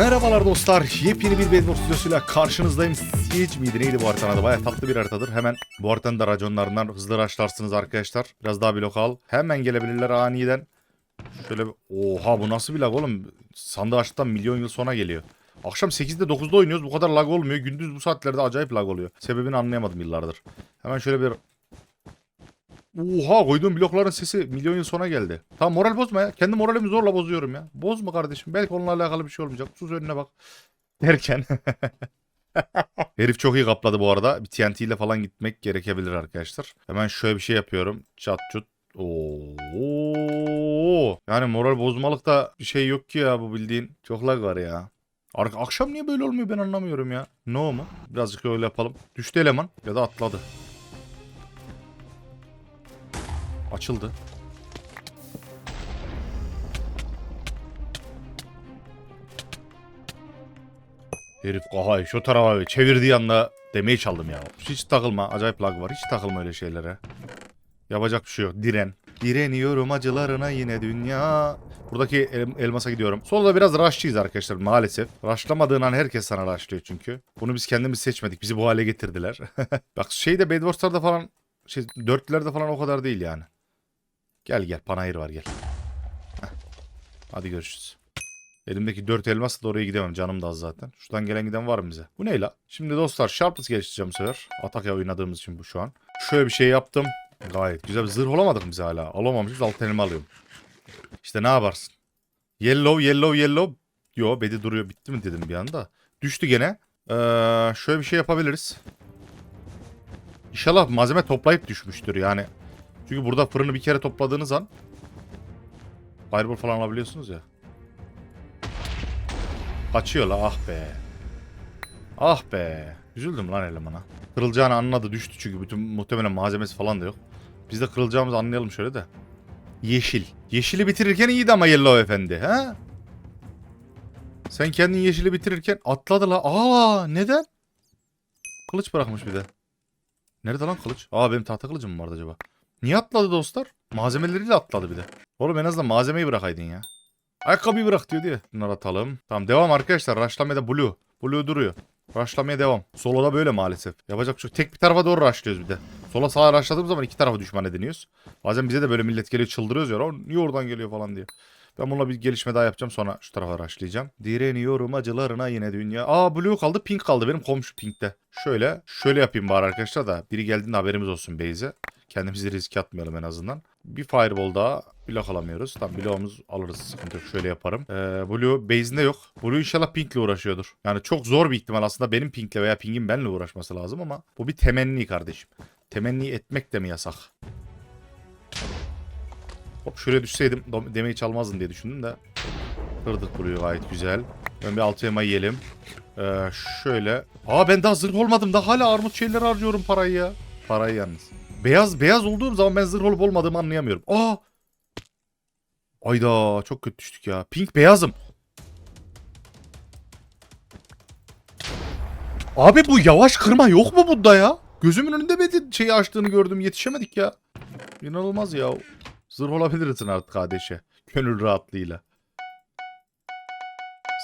Merhabalar dostlar. Yepyeni bir Bedwars videosuyla karşınızdayım. Siege miydi neydi bu haritanın adı? Baya tatlı bir haritadır. Hemen bu haritanın da raconlarından hızlı raşlarsınız arkadaşlar. Biraz daha blok al. Hemen gelebilirler aniden. Şöyle bir... Oha bu nasıl bir lag oğlum? Sandığı açtıktan milyon yıl sonra geliyor. Akşam 8'de 9'da oynuyoruz. Bu kadar lag olmuyor. Gündüz bu saatlerde acayip lag oluyor. Sebebini anlayamadım yıllardır. Hemen şöyle bir Oha koyduğum blokların sesi milyon yıl sonra geldi. Tamam moral bozma ya. Kendi moralimi zorla bozuyorum ya. Bozma kardeşim. Belki onunla alakalı bir şey olmayacak. Sus önüne bak. Derken. Herif çok iyi kapladı bu arada. Bir TNT ile falan gitmek gerekebilir arkadaşlar. Hemen şöyle bir şey yapıyorum. Çat çut. Oo. Yani moral bozmalık da bir şey yok ki ya bu bildiğin. Çok lag var ya. Ar- Akşam niye böyle olmuyor ben anlamıyorum ya. No mu? Birazcık öyle yapalım. Düştü eleman ya da atladı. Açıldı. Herif kahayı şu tarafa çevirdiği anda demeyi çaldım ya. Hiç takılma. Acayip lag var. Hiç takılma öyle şeylere. Yapacak bir şey yok. Diren. Direniyorum acılarına yine dünya. Buradaki el- elmasa gidiyorum. Solda biraz rushçıyız arkadaşlar maalesef. Rushlamadığın an herkes sana rushlıyor çünkü. Bunu biz kendimiz seçmedik. Bizi bu hale getirdiler. Bak şeyde Bedwars'larda falan şey, dörtlülerde falan o kadar değil yani. Gel gel panayır var gel. Heh. Hadi görüşürüz. Elimdeki dört elmasla da oraya gidemem. Canım da az zaten. Şuradan gelen giden var mı bize? Bu ne la? Şimdi dostlar Sharpness geliştireceğim bu sefer. Atak ya oynadığımız için bu şu an. Şöyle bir şey yaptım. Gayet güzel. Zırh olamadık biz hala. Alamamışız. Alt elma alıyorum. İşte ne yaparsın? Yellow, yellow, yellow. Yo bedi duruyor. Bitti mi dedim bir anda. Düştü gene. Ee, şöyle bir şey yapabiliriz. İnşallah malzeme toplayıp düşmüştür yani. Çünkü burada fırını bir kere topladığınız an Fireball falan alabiliyorsunuz ya. Kaçıyor la ah be. Ah be. Üzüldüm lan elemana. Kırılacağını anladı düştü çünkü bütün muhtemelen malzemesi falan da yok. Biz de kırılacağımızı anlayalım şöyle de. Yeşil. Yeşili bitirirken iyiydi ama Yellow efendi. Ha? Sen kendin yeşili bitirirken atladı la. Aa neden? Kılıç bırakmış bir de. Nerede lan kılıç? Aa benim tahta kılıcım mı vardı acaba? Niye atladı dostlar? Malzemeleriyle atladı bir de. Oğlum en azından malzemeyi bırakaydın ya. Ayakkabıyı bırak diyor diye. Bunları atalım. Tamam devam arkadaşlar. Rushlamaya Blue. Blue duruyor. Rushlamaya devam. Solo da böyle maalesef. Yapacak yok. Tek bir tarafa doğru rushlıyoruz bir de. Sola sağa rushladığımız zaman iki tarafa düşman ediniyoruz. Bazen bize de böyle millet geliyor çıldırıyoruz ya. "Aa, Niye oradan geliyor falan diye. Ben bununla bir gelişme daha yapacağım sonra şu tarafa rushlayacağım. Direniyorum acılarına yine dünya. Aa blue kaldı pink kaldı benim komşu pinkte. Şöyle şöyle yapayım bari arkadaşlar da biri geldiğinde haberimiz olsun Beyze. Kendimizi riske atmayalım en azından. Bir fireball daha blok alamıyoruz. Tamam bloğumuz alırız sıkıntı yok. Şöyle yaparım. Ee, blue base'inde yok. Blue inşallah pinkle uğraşıyordur. Yani çok zor bir ihtimal aslında benim pinkle veya pingin benle uğraşması lazım ama bu bir temenni kardeşim. Temenni etmek de mi yasak? Hop şuraya düşseydim demeyi çalmazdım diye düşündüm de. Kırdık burayı gayet güzel. Ben bir altı yema yiyelim. Ee, şöyle. Aa ben daha zırh olmadım. Daha hala armut şeyleri harcıyorum parayı ya. Parayı yalnız. Beyaz beyaz olduğum zaman ben zırh olup olmadığımı anlayamıyorum. Aa! Ayda çok kötü düştük ya. Pink beyazım. Abi bu yavaş kırma yok mu bunda ya? Gözümün önünde bir şeyi açtığını gördüm yetişemedik ya. İnanılmaz ya. Zırh olabilirsin artık kardeşe. Gönül rahatlığıyla.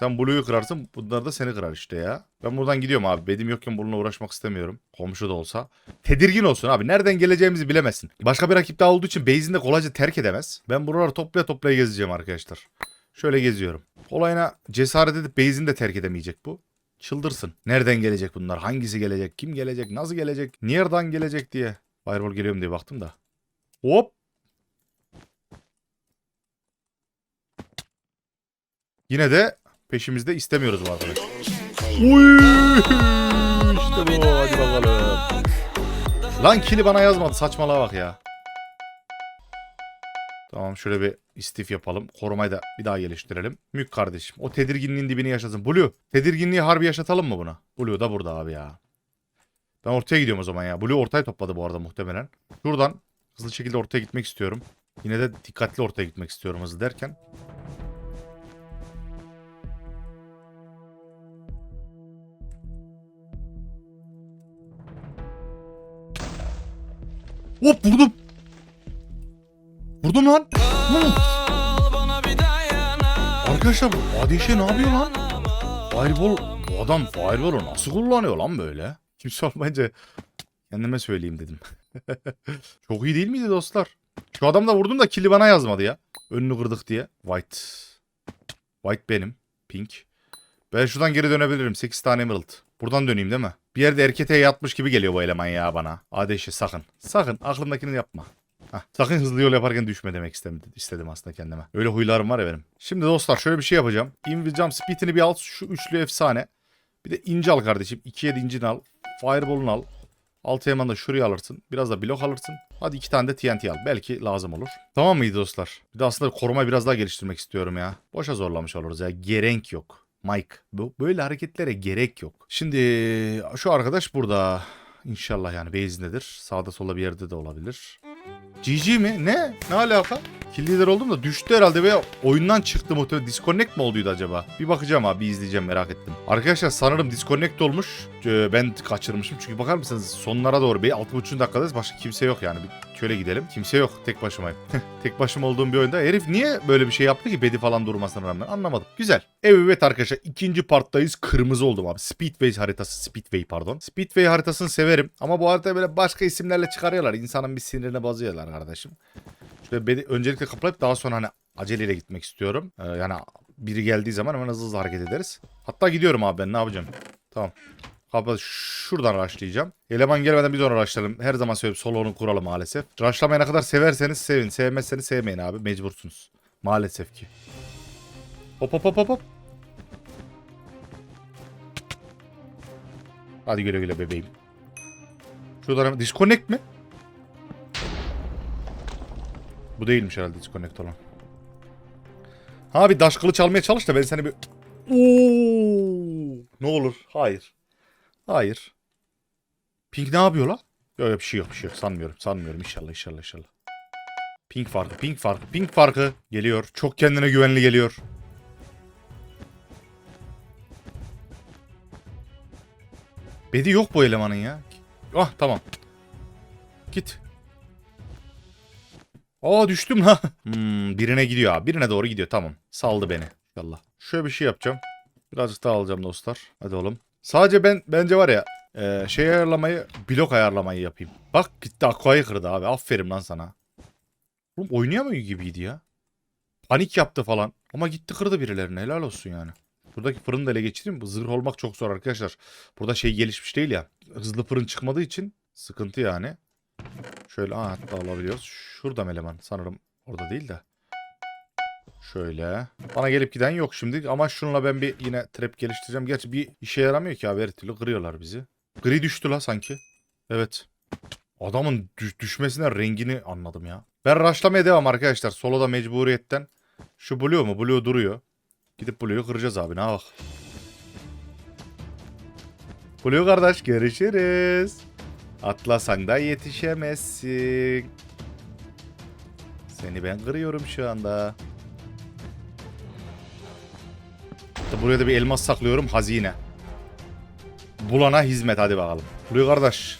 Sen Blue'yu kırarsın bunlar da seni kırar işte ya. Ben buradan gidiyorum abi. Bedim yokken bununla uğraşmak istemiyorum. Komşu da olsa. Tedirgin olsun abi. Nereden geleceğimizi bilemesin. Başka bir rakip daha olduğu için base'ini de kolayca terk edemez. Ben buraları toplaya toplaya gezeceğim arkadaşlar. Şöyle geziyorum. Olayına cesaret edip base'ini de terk edemeyecek bu. Çıldırsın. Nereden gelecek bunlar? Hangisi gelecek? Kim gelecek? Nasıl gelecek? Nereden gelecek diye. Fireball geliyorum diye baktım da. Hop. Yine de peşimizde istemiyoruz bu arkadaş. Uy! İşte bu. Hadi bakalım. Lan kili bana yazmadı. Saçmalığa bak ya. Tamam şöyle bir istif yapalım. Korumayı da bir daha geliştirelim. Mük kardeşim. O tedirginliğin dibini yaşasın. Blue. Tedirginliği harbi yaşatalım mı buna? Blue da burada abi ya. Ben ortaya gidiyorum o zaman ya. Blue ortaya topladı bu arada muhtemelen. Şuradan hızlı şekilde ortaya gitmek istiyorum. Yine de dikkatli ortaya gitmek istiyorum hızlı derken. Hop vurdum. Vurdum lan. Arkadaşlar bu ne yapıyor lan? Fireball, bu adam Fireball'u nasıl kullanıyor lan böyle? Kimse olmayınca kendime söyleyeyim dedim. Çok iyi değil miydi dostlar? Şu adam da vurdum da killi bana yazmadı ya. Önünü kırdık diye. White. White benim. Pink. Ben şuradan geri dönebilirim. 8 tane emerald. Buradan döneyim değil mi? Bir yerde erkete yatmış gibi geliyor bu eleman ya bana. Adeşe sakın. Sakın aklındakini yapma. Hah, sakın hızlı yol yaparken düşme demek istedim, istedim aslında kendime. Öyle huylarım var ya benim. Şimdi dostlar şöyle bir şey yapacağım. Invis speed'ini bir al. Şu üçlü efsane. Bir de inci al kardeşim. 2 7 incini al. Fireball'unu al. Altı hemen de şuraya alırsın. Biraz da blok alırsın. Hadi iki tane de TNT al. Belki lazım olur. Tamam mıydı dostlar? Bir de aslında korumayı biraz daha geliştirmek istiyorum ya. Boşa zorlamış oluruz ya. Gerek yok. Mike. Böyle hareketlere gerek yok. Şimdi şu arkadaş burada. İnşallah yani base'indedir. Sağda solda bir yerde de olabilir. GG mi? Ne? Ne alaka? Kill leader oldum da düştü herhalde veya oyundan çıktı muhtemelen. Disconnect mi olduydu acaba? Bir bakacağım abi izleyeceğim merak ettim. Arkadaşlar sanırım disconnect olmuş. Ee, Ben kaçırmışım çünkü bakar mısınız sonlara doğru bir 6.5 dakikadayız başka kimse yok yani. Bir şöyle gidelim. Kimse yok tek başımayım. tek başıma olduğum bir oyunda. Herif niye böyle bir şey yaptı ki bedi falan durmasına rağmen anlamadım. Güzel. Evet arkadaşlar ikinci parttayız. Kırmızı oldum abi. Speedway haritası. Speedway pardon. Speedway haritasını severim. Ama bu harita böyle başka isimlerle çıkarıyorlar. İnsanın bir bozuyorlar kardeşim. Şöyle beni öncelikle kaplayıp daha sonra hani aceleyle gitmek istiyorum. Ee, yani biri geldiği zaman hemen hızlı hızlı hareket ederiz. Hatta gidiyorum abi ben ne yapacağım? Tamam. Kapı şuradan araçlayacağım. Eleman gelmeden biz onu araçlayalım. Her zaman söyleyip solo'nu kuralım maalesef. Raşlamaya ne kadar severseniz sevin. Sevmezseniz sevmeyin abi. Mecbursunuz. Maalesef ki. Hop hop hop hop. Hadi güle güle bebeğim. Şuradan hemen... Disconnect mi? Bu değilmiş herhalde disconnect olan. Ha bir daş kılıç almaya çalış da ben seni bir... Oo! Ne olur. Hayır. Hayır. Pink ne yapıyor la? Yok yok bir şey yok bir şey yok. Sanmıyorum. Sanmıyorum inşallah inşallah inşallah. Pink farkı pink farkı pink farkı geliyor. Çok kendine güvenli geliyor. Bedi yok bu elemanın ya. Ah tamam. Git. Aa düştüm ha. Hmm, birine gidiyor abi. Birine doğru gidiyor. Tamam. Saldı beni. İnşallah. Şöyle bir şey yapacağım. Birazcık daha alacağım dostlar. Hadi oğlum. Sadece ben bence var ya e, şey ayarlamayı blok ayarlamayı yapayım. Bak gitti aqua'yı kırdı abi. Aferin lan sana. Oğlum oynayamıyor gibiydi ya. Panik yaptı falan. Ama gitti kırdı birilerini. Helal olsun yani. Buradaki fırını da ele geçireyim. Bu zırh olmak çok zor arkadaşlar. Burada şey gelişmiş değil ya. Hızlı fırın çıkmadığı için sıkıntı yani. Şöyle aa, hatta alabiliyoruz. Şurada eleman? Sanırım orada değil de. Şöyle. Bana gelip giden yok şimdi ama şununla ben bir yine trap geliştireceğim. Gerçi bir işe yaramıyor ki abi her türlü kırıyorlar bizi. Gri düştü la sanki. Evet. Adamın düş- düşmesine rengini anladım ya. Ben rushlamaya devam arkadaşlar. Soloda mecburiyetten. Şu blue mu? Blue duruyor. Gidip Blue'yu kıracağız abi. Ne bak. Blue kardeş görüşürüz. Atlasan da yetişemezsin. Seni ben kırıyorum şu anda. Buraya da bir elmas saklıyorum. Hazine. Bulana hizmet hadi bakalım. Blue kardeş.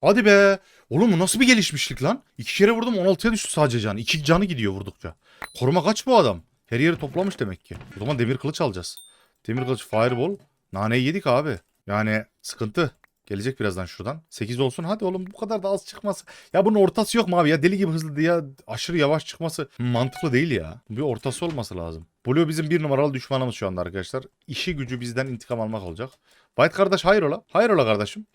Hadi be. Oğlum bu nasıl bir gelişmişlik lan? İki kere vurdum 16'ya düştü sadece canı. İki canı gidiyor vurdukça. Koruma kaç bu adam? Her yeri toplamış demek ki. O zaman demir kılıç alacağız. Demir kılıç fireball. Naneyi yedik abi. Yani sıkıntı. Gelecek birazdan şuradan. 8 olsun hadi oğlum bu kadar da az çıkması. Ya bunun ortası yok mu abi ya? Deli gibi hızlı ya aşırı yavaş çıkması mantıklı değil ya. Bir ortası olması lazım. Blue bizim bir numaralı düşmanımız şu anda arkadaşlar. İşi gücü bizden intikam almak olacak. White kardeş hayrola? Hayrola kardeşim?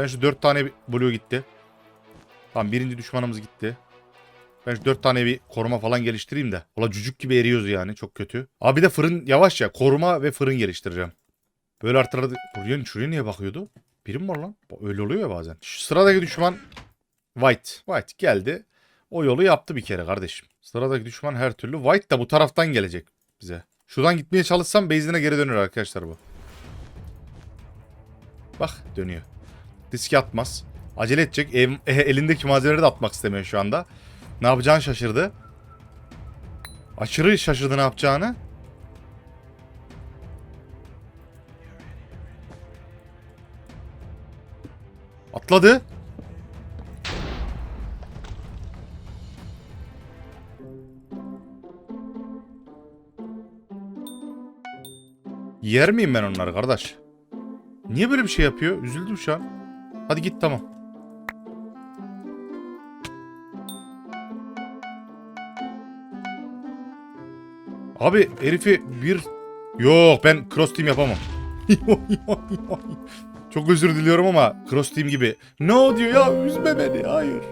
Ben şu dört tane bir- blue gitti. Tamam birinci düşmanımız gitti. Ben şu dört tane bir koruma falan geliştireyim de. Ola cücük gibi eriyoruz yani çok kötü. Abi bir de fırın yavaş ya. Koruma ve fırın geliştireceğim. Böyle artırdı. Buraya şuraya niye bakıyordu? Birim var lan. Öyle oluyor ya bazen. Şu sıradaki düşman White. White geldi. O yolu yaptı bir kere kardeşim. Sıradaki düşman her türlü. White da bu taraftan gelecek bize. Şuradan gitmeye çalışsam base'ine geri dönür arkadaşlar bu. Bak dönüyor. Riske atmaz. Acele edecek. Ev- e, elindeki malzemeleri de atmak istemiyor şu anda. Ne yapacağını şaşırdı. Aşırı şaşırdı ne yapacağını. Atladı. Yer miyim ben onları kardeş? Niye böyle bir şey yapıyor? Üzüldüm şu an. Hadi git tamam. Abi herifi bir... Yok ben cross team yapamam. Çok özür diliyorum ama cross team gibi. No diyor ya üzme beni hayır.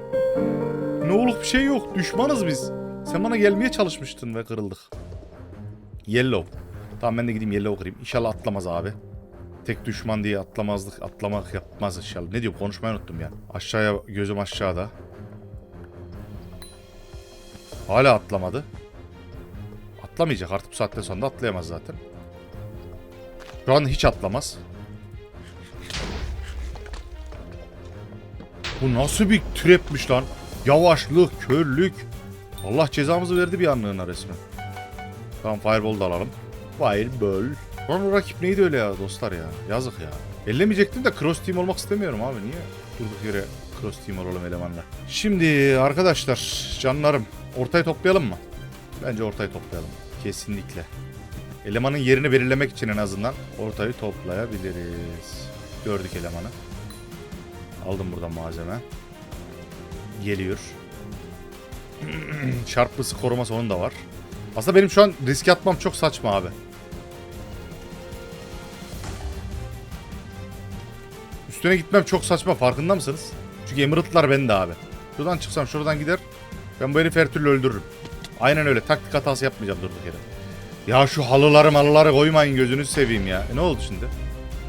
Ne olup bir şey yok düşmanız biz. Sen bana gelmeye çalışmıştın ve kırıldık. Yellow. Tamam ben de gideyim yellow kırayım. İnşallah atlamaz abi. Tek düşman diye atlamazlık atlamak yapmaz inşallah. Ne diyor konuşmayı unuttum ya. Aşağıya gözüm aşağıda. Hala atlamadı. Atlamayacak artık bu saatten sonra atlayamaz zaten. Şu an hiç atlamaz. Bu nasıl bir trapmiş lan? Yavaşlık, körlük. Allah cezamızı verdi bir anlığına resmen. Tamam fireball da alalım. Fireball. Lan rakip neydi öyle ya dostlar ya? Yazık ya. Ellemeyecektim de cross team olmak istemiyorum abi. Niye? Durduk yere cross team olalım elemanla. Şimdi arkadaşlar canlarım ortayı toplayalım mı? Bence ortayı toplayalım. Kesinlikle. Elemanın yerini belirlemek için en azından ortayı toplayabiliriz. Gördük elemanı. Aldım buradan malzeme. Geliyor. Çarplısı koruması onun da var. Aslında benim şu an risk atmam çok saçma abi. Üstüne gitmem çok saçma farkında mısınız? Çünkü Emerald'lar bende abi. Şuradan çıksam şuradan gider. Ben bu herifi her türlü öldürürüm. Aynen öyle taktik hatası yapmayacağım durduk yere. Ya şu halıları malıları koymayın gözünüzü seveyim ya. E ne oldu şimdi?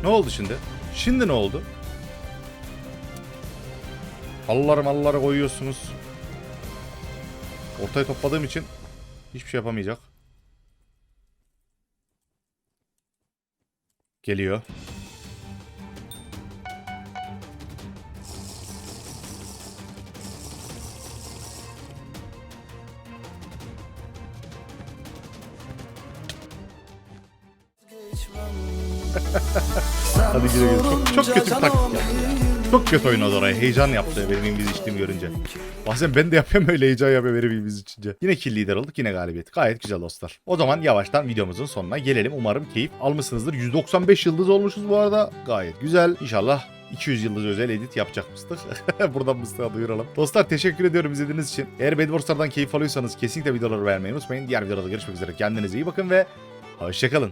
Ne oldu şimdi? Şimdi ne oldu? Halıları malıları koyuyorsunuz. Ortaya topladığım için hiçbir şey yapamayacak. Geliyor. Hadi güle güle. Çok, çok kötü bir taktik yaptı ya. Çok kötü oynadı oraya. Heyecan yaptı benim inviz içtiğimi görünce. Bazen ben de yapıyorum öyle heyecan yapıyor benim inviz içince. Yine kill lider olduk yine galibiyet. Gayet güzel dostlar. O zaman yavaştan videomuzun sonuna gelelim. Umarım keyif almışsınızdır. 195 yıldız olmuşuz bu arada. Gayet güzel. İnşallah 200 yıldız özel edit yapacak mıstık. Buradan mıstığa duyuralım. Dostlar teşekkür ediyorum izlediğiniz için. Eğer Bedwars'lardan keyif alıyorsanız kesinlikle videoları beğenmeyi unutmayın. Diğer videolarda görüşmek üzere. Kendinize iyi bakın ve hoşçakalın.